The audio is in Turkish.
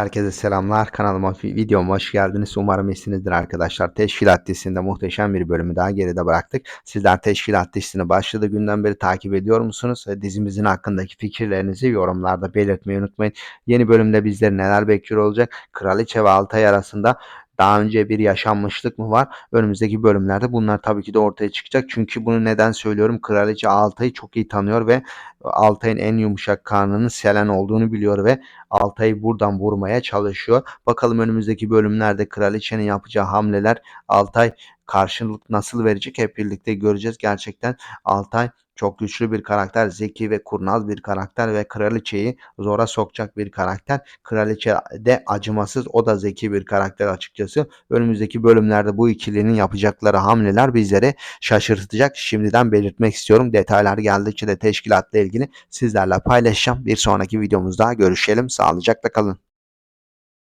Herkese selamlar. Kanalıma, videoma hoş geldiniz. Umarım iyisinizdir arkadaşlar. Teşkilat dizisinde muhteşem bir bölümü daha geride bıraktık. Sizler Teşkilat dizisini başladığı günden beri takip ediyor musunuz? Ve Dizimizin hakkındaki fikirlerinizi yorumlarda belirtmeyi unutmayın. Yeni bölümde bizleri neler bekliyor olacak? Kraliçe ve Altay arasında daha önce bir yaşanmışlık mı var? Önümüzdeki bölümlerde bunlar tabii ki de ortaya çıkacak. Çünkü bunu neden söylüyorum? Kraliçe Altay'ı çok iyi tanıyor ve Altay'ın en yumuşak karnının Selen olduğunu biliyor ve Altay'ı buradan vurmaya çalışıyor. Bakalım önümüzdeki bölümlerde Kraliçenin yapacağı hamleler Altay karşılık nasıl verecek hep birlikte göreceğiz. Gerçekten Altay çok güçlü bir karakter, zeki ve kurnaz bir karakter ve kraliçeyi zora sokacak bir karakter. Kraliçe de acımasız, o da zeki bir karakter açıkçası. Önümüzdeki bölümlerde bu ikilinin yapacakları hamleler bizleri şaşırtacak. Şimdiden belirtmek istiyorum. Detaylar geldikçe de teşkilatla ilgili sizlerle paylaşacağım. Bir sonraki videomuzda görüşelim. Sağlıcakla kalın.